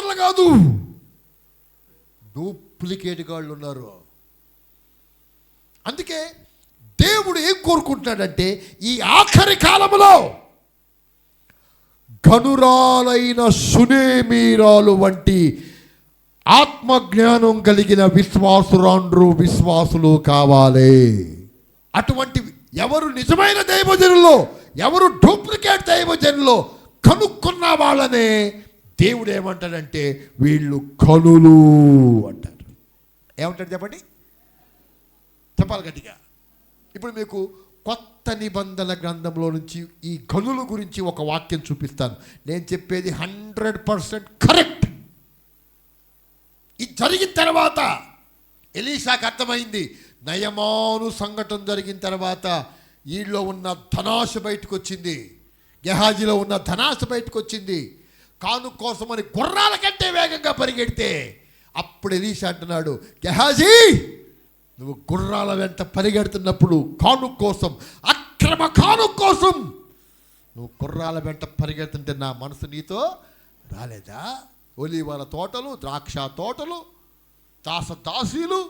పాస్టర్లు కాదు. డూప్లికేట్ గాళ్ళు ఉన్నారు. అందుకే దేవుడు ఏం కోరుకుంటున్నాడంటే ఈ ఆఖరి కాలంలో గనురాలైన సునేమీరాలు వంటి ఆత్మజ్ఞానం కలిగిన విశ్వాసురాండ్రు విశ్వాసులు కావాలి. అటువంటి ఎవరు నిజమైన దైవజనులో ఎవరు డూప్లికేట్ దైవజనులో కనుక్కున్న వాళ్ళనే దేవుడు ఏమంటాడంటే వీళ్ళు కనులు అంటారు. ఏమంటాడు చెప్పండి? చెప్పాలి గట్టిగా. ఇప్పుడు మీకు కొత్త నిబంధన గ్రంథంలో నుంచి ఈ గనుల గురించి ఒక వాక్యం చూపిస్తాను. నేను చెప్పేది హండ్రెడ్ పర్సెంట్ కరెక్ట్. ఇది జరిగిన తర్వాత ఎలీషాకు అర్థమైంది నయమాను సంఘటన జరిగిన తర్వాత వీళ్ళలో ఉన్న ధనాశ బయటకు వచ్చింది. గెహాజీలో ఉన్న ధనాశ బయటకు వచ్చింది. కాను కోసమని గుర్రాల కంటే వేగంగా పరిగెడితే అప్పుడు ఎలీషా అంటున్నాడు గెహాజీ నువ్వు గుర్రాల వెంట పరిగెడుతున్నప్పుడు కాను కోసం అక్రమ కాను కోసం నువ్వు గుర్రాల వెంట పరిగెడుతుంటే నా మనసు నీతో రాలేదా? ఒలివల తోటలు ద్రాక్ష తోటలు దాస దాసీలు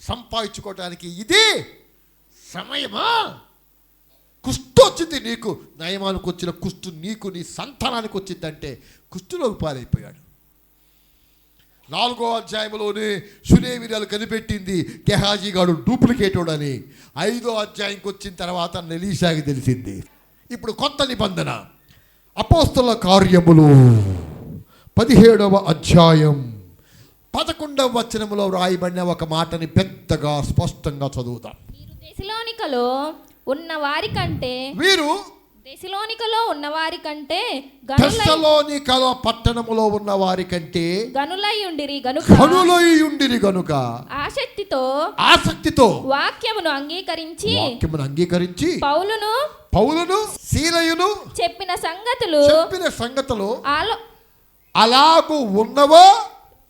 సంపాదించుకోవటానికి ఇది సమయమా? వచ్చింది నీకు. నయమానికి వచ్చిన కుష్టు నీకు నీ సంతానానికి వచ్చిందంటే కుష్టులోకి పారైపోయాడు నాలుగో అధ్యాయంలోనే సునేవిరాలు కనిపెట్టింది గెహాజీ గాడు డూప్లికేట్ అని ఐదో అధ్యాయంకి వచ్చిన తర్వాత నెలీషాకి తెలిసింది. ఇప్పుడు కొత్త నిబంధన. అపోస్తుల కార్యములు. పదిహేడవ అధ్యాయం. పదకొండవ వచనములో వ్రాయబడిన ఒక మాటని పెద్దగా స్పష్టంగా చదువుతాం మీరు దశలోనికలో ఉన్న వారి కంటే వీరు దశలోనికలో ఉన్న వారి కంటే గనులై తెస్సలోనికల పట్టణములో ఉన్న వారి కంటే గనులై ఉండిరి గనుక. కనులయుండిరి గనుక. ఆసక్తితో ఆసక్తితో వాక్యమును అంగీకరించి వాక్యమును అంగీకరించి పౌలును పౌలును శీలయును చెప్పిన సంగతులు చెప్పిన సంగతులు ఆలో అలాగు ఉన్నవో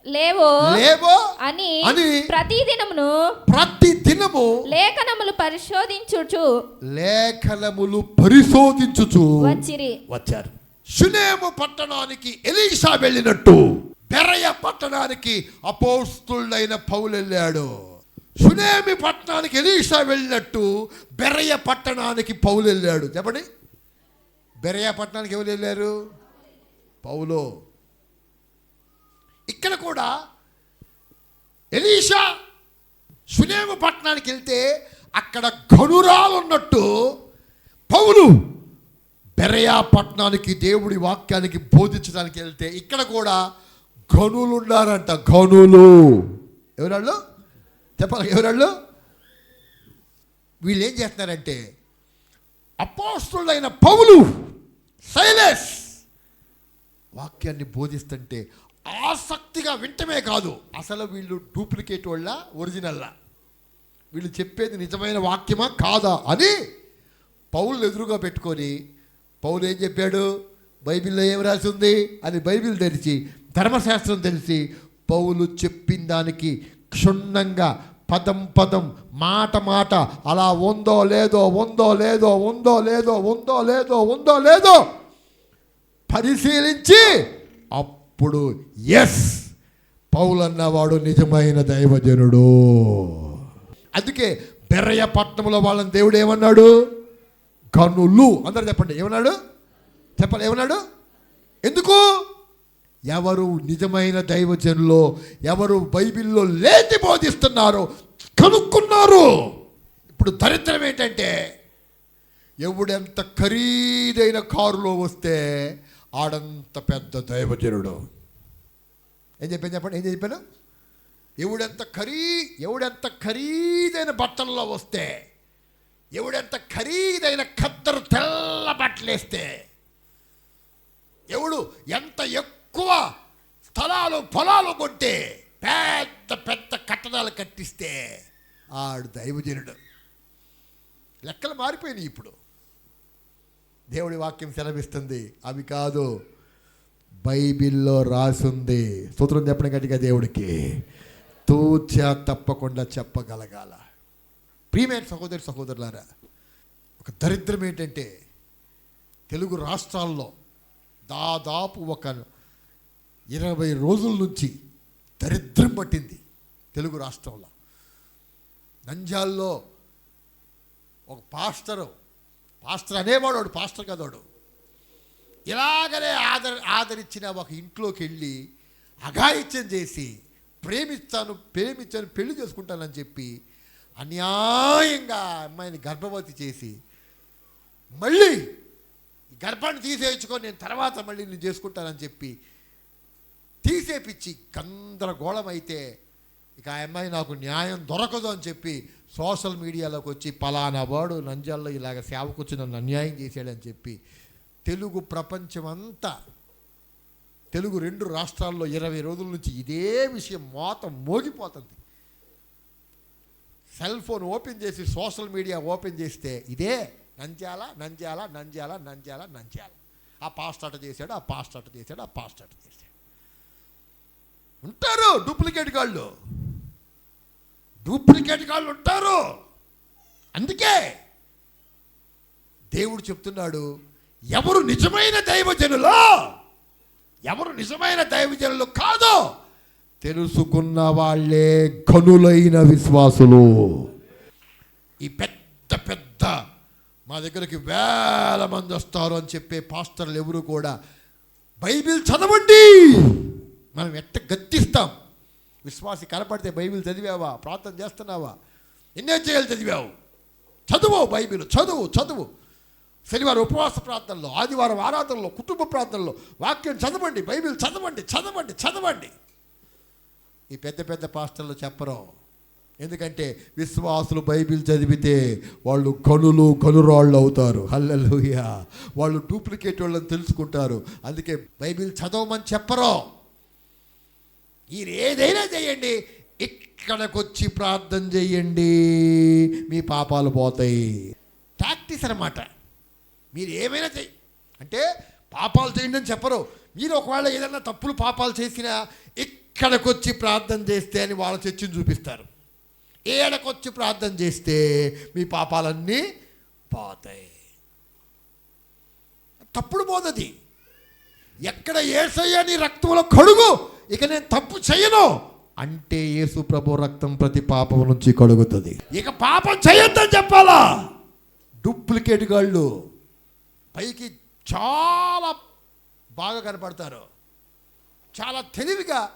లేవో లేవో అని అని ప్రతిదినమును ప్రతి దినము లేఖనములు పరిశోధించుచు. లేఖనములు పరిశోధించుచు వచ్చిరి. వచ్చారు. షునేము పట్టణానికి ఎలీషా వెళ్ళినట్టు. బెరయ పట్టణానికి అపోస్తుడైన పౌలు వెళ్ళాడు. షునేమి పట్టణానికి ఎలీషా వెళ్ళినట్టు బెరయ పట్టణానికి పౌలు వెళ్ళాడు. చెప్పండి. బెరయ పట్టణానికి ఎవరు వెళ్ళారు? పౌలు. ఇక్కడ కూడా ఎలీషా సునేమ పట్టణానికి వెళ్తే అక్కడ గనురాలు ఉన్నట్టు పౌలు బెరయా పట్టణానికి దేవుడి వాక్యానికి బోధించడానికి వెళ్తే ఇక్కడ కూడా గనులు ఉన్నారంట గనులు ఎవరాళ్ళు? చెప్పాలి ఎవరాళ్ళు? వీళ్ళు ఏం చేస్తున్నారంటే అపోస్తుడైన పౌలు సైలెస్ వాక్యాన్ని బోధిస్తుంటే ఆసక్తిగా వింటమే కాదు. అసలు వీళ్ళు డూప్లికేట్ వాళ్ళ ఒరిజినల్లా. వీళ్ళు చెప్పేది నిజమైన వాక్యమా కాదా అని పౌలు ఎదురుగా పెట్టుకొని పౌలు ఏం చెప్పాడు? బైబిల్లో ఏం రాసి ఉంది? అని బైబిల్ తెరిచి ధర్మశాస్త్రం తెలిసి పౌలు చెప్పిన దానికి క్షుణ్ణంగా పదం పదం మాట మాట అలా ఉందో లేదో ఉందో లేదో ఉందో లేదో ఉందో లేదో ఉందో లేదో పరిశీలించి అప్పుడు ఎస్ పౌలన్నవాడు నిజమైన దైవజనుడు. అందుకే బెర్రయ పట్టణంలో వాళ్ళని దేవుడు ఏమన్నాడు? కనులు అందరు చెప్పండి ఏమన్నాడు? చెప్పాలి ఏమన్నాడు? ఎందుకు? ఎవరు నిజమైన దైవజనులో ఎవరు బైబిల్లో లేచి బోధిస్తున్నారో కనుక్కున్నారు. ఇప్పుడు దరిద్రం ఏంటంటే ఎవడెంత ఖరీదైన కారులో వస్తే ఆడంత పెద్ద దైవజనుడు. ఏం చెప్పాను చెప్పండి ఏం చెప్పాను? ఎవడెంత ఖరీ ఎవడెంత ఖరీదైన బట్టల్లో వస్తే ఎవడెంత ఖరీదైన ఖద్దరు తెల్ల బట్టలేస్తే ఎవడు ఎంత ఎక్కువ స్థలాలు పొలాలు కొంటే పెద్ద పెద్ద కట్టడాలు కట్టిస్తే ఆడు దైవజనుడు. లెక్కలు మారిపోయినాయి ఇప్పుడు. దేవుడి వాక్యం సెలవిస్తుంది. అవి కాదు బైబిల్లో రాసుంది. సూత్రం చెప్పడం గట్టిగా దేవుడికి. తూచా తప్పకుండా చెప్పగలగాల. ప్రియమైన సహోదరి సహోదరులారా ఒక దరిద్రం ఏంటంటే తెలుగు రాష్ట్రాల్లో దాదాపు ఒక ఇరవై రోజుల నుంచి దరిద్రం పట్టింది తెలుగు రాష్ట్రంలో. నంజాల్లో ఒక పాస్టరు పాస్టర్ అనేవాడు వాడు పాస్టర్ కదోడు ఇలాగనే ఆదర ఆదరించిన ఒక ఇంట్లోకి వెళ్ళి అఘాయిత్యం చేసి ప్రేమిస్తాను ప్రేమించాను పెళ్ళి చేసుకుంటానని చెప్పి అన్యాయంగా అమ్మాయిని గర్భవతి చేసి మళ్ళీ ఈ గర్భాన్ని తీసేయించుకొని నేను తర్వాత మళ్ళీ నేను చేసుకుంటానని చెప్పి తీసేపిచ్చి గందరగోళం అయితే ఇక ఆ అమ్మాయి నాకు న్యాయం దొరకదు అని చెప్పి సోషల్ మీడియాలోకి వచ్చి పలానా వాడు నంజాల్లో ఇలాగ సేవకొచ్చి నన్ను అన్యాయం చేశాడని చెప్పి తెలుగు ప్రపంచమంతా తెలుగు రెండు రాష్ట్రాల్లో ఇరవై రోజుల నుంచి ఇదే విషయం మోత మోగిపోతుంది. సెల్ ఫోన్ ఓపెన్ చేసి సోషల్ మీడియా ఓపెన్ చేస్తే ఇదే నంజాల నంజాల నంజాల నంజాల నంజాల ఆ పాస్ట్ అట చేశాడు ఆ పాస్ట్ అట చేశాడు ఆ పాస్ట్ అట చేశాడు. ఉంటారు డూప్లికేట్ కాళ్ళు డూప్లికేట్ కాళ్ళు ఉంటారు. అందుకే దేవుడు చెప్తున్నాడు ఎవరు నిజమైన దైవజనులో ఎవరు నిజమైన దైవజనులు కాదో తెలుసుకున్న వాళ్ళే కనులైన విశ్వాసులు. ఈ పెద్ద పెద్ద మా దగ్గరికి వేల మంది వస్తారు అని చెప్పే పాస్టర్లు ఎవరు కూడా బైబిల్ చదవండి. మనం ఎట్ట గద్దిస్తాం. విశ్వాసి కనపడితే బైబిల్ చదివావా? ప్రార్థన చేస్తున్నావా? ఎన్నో చేయాలి చదివావు? చదువు బైబిల్ చదువు చదువు. శనివారం ఉపవాస ప్రార్థనలో ఆదివారం ఆరాధనలో కుటుంబ ప్రార్థనలో వాక్యం చదవండి బైబిల్ చదవండి చదవండి చదవండి. ఈ పెద్ద పెద్ద పాస్టర్లు చెప్పరు. ఎందుకంటే విశ్వాసులు బైబిల్ చదివితే వాళ్ళు కనులు కనురాళ్ళు అవుతారు. హల్లెలూయా. వాళ్ళు డూప్లికేట్ వాళ్ళని తెలుసుకుంటారు. అందుకే బైబిల్ చదవమని చెప్పరు. మీరు ఏదైనా చేయండి ఇక్కడికి వచ్చి ప్రార్థన చేయండి మీ పాపాలు పోతాయి. ప్రాక్టీస్ అనమాట మీరు ఏమైనా చేయి. అంటే పాపాలు చేయండి అని చెప్పరు. మీరు ఒకవేళ ఏదైనా తప్పులు పాపాలు చేసినా ఇక్కడికి వచ్చి ప్రార్థన చేస్తే అని వాళ్ళ చర్చిని చూపిస్తారు. ఏడకొచ్చి ప్రార్థన చేస్తే మీ పాపాలన్నీ పోతాయి. తప్పుడు పోదది ఎక్కడ ఏసయ్య నీ రక్తంలో కడుగు ఇక నేను తప్పు చేయను అంటే యేసు ప్రభు రక్తం ప్రతి పాపం నుంచి కడుగుతుంది. ఇక పాపం చేయొద్దని చెప్పాలా? డూప్లికేట్ గాళ్ళు. పైకి చాలా బాగా కనపడతారు. చాలా తెలివిగా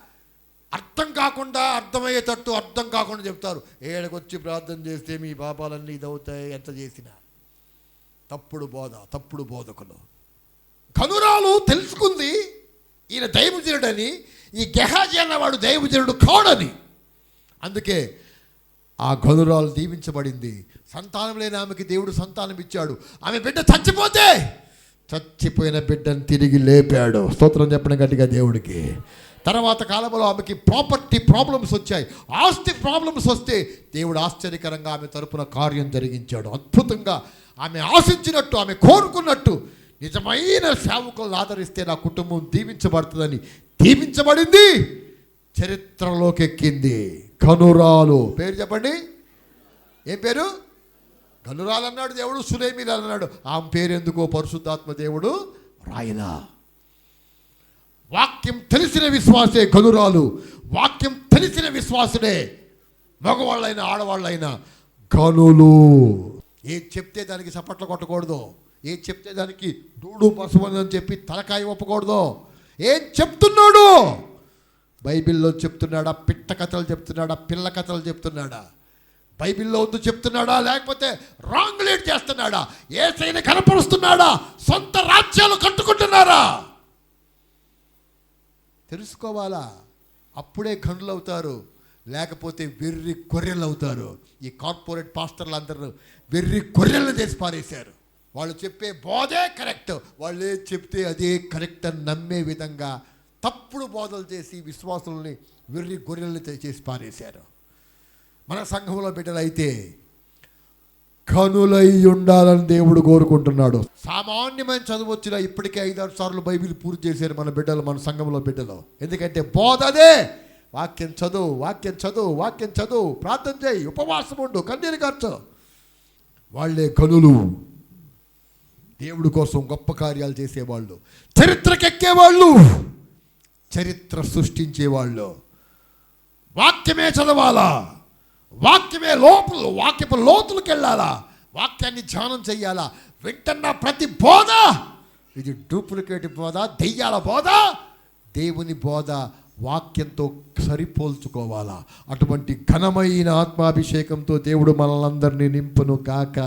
అర్థం కాకుండా అర్థమయ్యేటట్టు అర్థం కాకుండా చెప్తారు. ఏడకొచ్చి ప్రార్థన చేస్తే మీ పాపాలన్నీ ఇదవుతాయి ఎంత చేసినా. తప్పుడు బోధ తప్పుడు బోధకులు. కనురాలు తెలుసుకుంది ఈయన దైవజనుడని ఈ గెహాజీ అన్నవాడు దైవజనుడు కాడని. అందుకే ఆ గనురాలు దీవించబడింది. సంతానం లేని ఆమెకి దేవుడు సంతానం ఇచ్చాడు. ఆమె బిడ్డ చచ్చిపోతే చచ్చిపోయిన బిడ్డను తిరిగి లేపాడు. స్తోత్రం చెప్పడం గట్టిగా దేవుడికి. తర్వాత కాలంలో ఆమెకి ప్రాపర్టీ ప్రాబ్లమ్స్ వచ్చాయి. ఆస్తి ప్రాబ్లమ్స్ వస్తే దేవుడు ఆశ్చర్యకరంగా ఆమె తరపున కార్యం జరిగించాడు. అద్భుతంగా ఆమె ఆశించినట్టు ఆమె కోరుకున్నట్టు నిజమైన సేవకులను ఆదరిస్తే నా కుటుంబం దీవించబడుతుందని. దీవించబడింది. చరిత్రలోకి ఎక్కింది. కనురాలు. పేరు చెప్పండి. ఏం పేరు? కనురాలు అన్నాడు దేవుడు సులేమిలు అన్నాడు. ఆమె పేరు ఎందుకో పరిశుద్ధాత్మ దేవుడు రాయలా. వాక్యం తెలిసిన విశ్వాసే కనురాలు. వాక్యం తెలిసిన విశ్వాసుడే మగవాళ్ళైనా ఆడవాళ్ళైనా కనులు ఏం చెప్తే దానికి చప్పట్లు కొట్టకూడదు. ఏది చెప్తే దానికి దూడు పసుమని అని చెప్పి తలకాయ ఒప్పకూడదు. ఏం చెప్తున్నాడు? బైబిల్లో చెప్తున్నాడా? పిట్ట కథలు చెప్తున్నాడా? పిల్ల కథలు చెప్తున్నాడా? బైబిల్లో ఉంది చెప్తున్నాడా? లేకపోతే రాంగ్ లీడ్ చేస్తున్నాడా? ఏసైనా కనపరుస్తున్నాడా? సొంత రాజ్యాలు కట్టుకుంటున్నారా? తెలుసుకోవాలా? అప్పుడే గనులు అవుతారు లేకపోతే వెర్రి గొర్రెలు అవుతారు ఈ కార్పొరేట్ పాస్టర్లు అందరూ వెర్రి గొర్రెలను చేసి పారేశారు. వాళ్ళు చెప్పే బోధే కరెక్ట్. వాళ్ళు ఏది చెప్తే అదే కరెక్ట్ అని నమ్మే విధంగా తప్పుడు బోధలు చేసి విశ్వాసుల్ని వెర్రి గొర్రెలను చేసి పారేశారు. మన సంఘంలో బిడ్డలైతే కనులై ఉండాలని దేవుడు కోరుకుంటున్నాడు. సామాన్యమైన చదువు వచ్చిన ఇప్పటికే ఐదారు సార్లు బైబిల్ పూర్తి చేశారు మన బిడ్డలు మన సంఘంలో బిడ్డలు. ఎందుకంటే బోధ అదే. వాక్యం చదువు వాక్యం చదువు వాక్యం చదువు. ప్రార్థన చేయి ఉపవాసం ఉండు కన్నీరు ఖర్చు వాళ్ళే కనులు. దేవుడి కోసం గొప్ప కార్యాలు చేసేవాళ్ళు. చరిత్రకెక్కేవాళ్ళు. చరిత్ర సృష్టించేవాళ్ళు. వాక్యమే చదవాలా? వాక్యమే లోపల వాక్యపు లోతులకు వెళ్ళాలా వాక్యాన్ని ధ్యానం చెయ్యాలా? వింటున్న ప్రతి బోధ ఇది డూప్లికేట్ బోధ దెయ్యాల బోధ దేవుని బోధ వాక్యంతో సరిపోల్చుకోవాలా? అటువంటి ఘనమైన ఆత్మాభిషేకంతో దేవుడు మనల్ని నింపును కాక